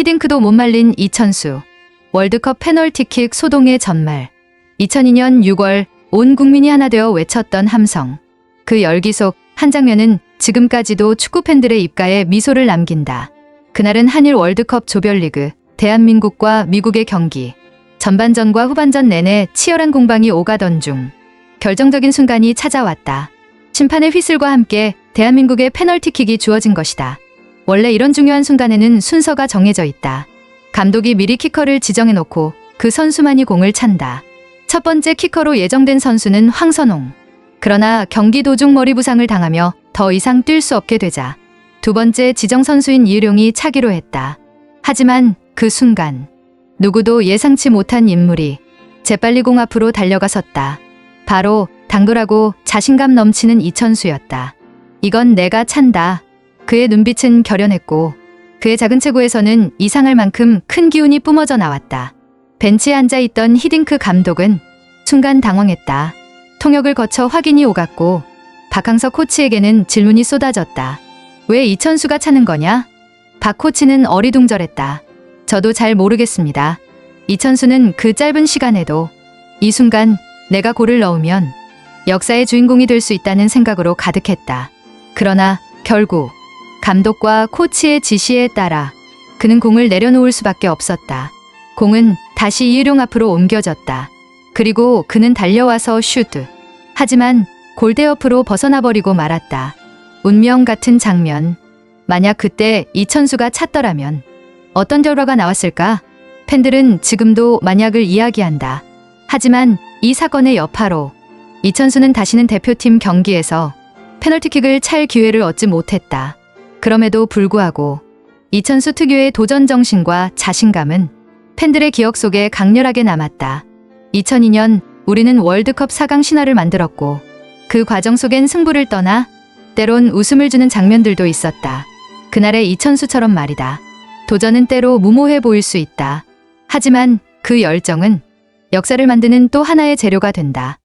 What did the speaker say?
히딩크도 못 말린 이천수. 월드컵 페널티킥 소동의 전말. 2002년 6월 온 국민이 하나 되어 외쳤던 함성. 그 열기 속 한 장면은 지금까지도 축구 팬들의 입가에 미소를 남긴다. 그날은 한일 월드컵 조별리그 대한민국과 미국의 경기. 전반전과 후반전 내내 치열한 공방이 오가던 중 결정적인 순간이 찾아왔다. 심판의 휘슬과 함께 대한민국의 페널티킥이 주어진 것이다. 원래 이런 중요한 순간에는 순서가 정해져 있다. 감독이 미리 키커를 지정해 놓고 그 선수만이 공을 찬다. 첫 번째 키커로 예정된 선수는 황선홍. 그러나 경기 도중 머리 부상을 당하며 더 이상 뛸 수 없게 되자 두 번째 지정 선수인 이유룡이 차기로 했다. 하지만 그 순간 누구도 예상치 못한 인물이 재빨리 공 앞으로 달려가 섰다. 바로 당돌하고 자신감 넘치는 이천수였다. 이건 내가 찬다. 그의 눈빛은 결연했고 그의 작은 체구에서는 이상할 만큼 큰 기운이 뿜어져 나왔다. 벤치에 앉아 있던 히딩크 감독은 순간 당황했다. 통역을 거쳐 확인이 오갔고 박항서 코치에게는 질문이 쏟아졌다. 왜 이천수가 차는 거냐? 박 코치는 어리둥절했다. 저도 잘 모르겠습니다. 이천수는 그 짧은 시간에도 이 순간 내가 골을 넣으면 역사의 주인공이 될 수 있다는 생각으로 가득했다. 그러나 결국 감독과 코치의 지시에 따라 그는 공을 내려놓을 수밖에 없었다. 공은 다시 이유룡 앞으로 옮겨졌다. 그리고 그는 달려와서 슈트. 하지만 골대 옆으로 벗어나 버리고 말았다. 운명 같은 장면. 만약 그때 이천수가 찼더라면 어떤 결과가 나왔을까? 팬들은 지금도 만약을 이야기한다. 하지만 이 사건의 여파로 이천수는 다시는 대표팀 경기에서 페널티킥을 찰 기회를 얻지 못했다. 그럼에도 불구하고 이천수 특유의 도전 정신과 자신감은 팬들의 기억 속에 강렬하게 남았다. 2002년 우리는 월드컵 4강 신화를 만들었고 그 과정 속엔 승부를 떠나 때론 웃음을 주는 장면들도 있었다. 그날의 이천수처럼 말이다. 도전은 때로 무모해 보일 수 있다. 하지만 그 열정은 역사를 만드는 또 하나의 재료가 된다.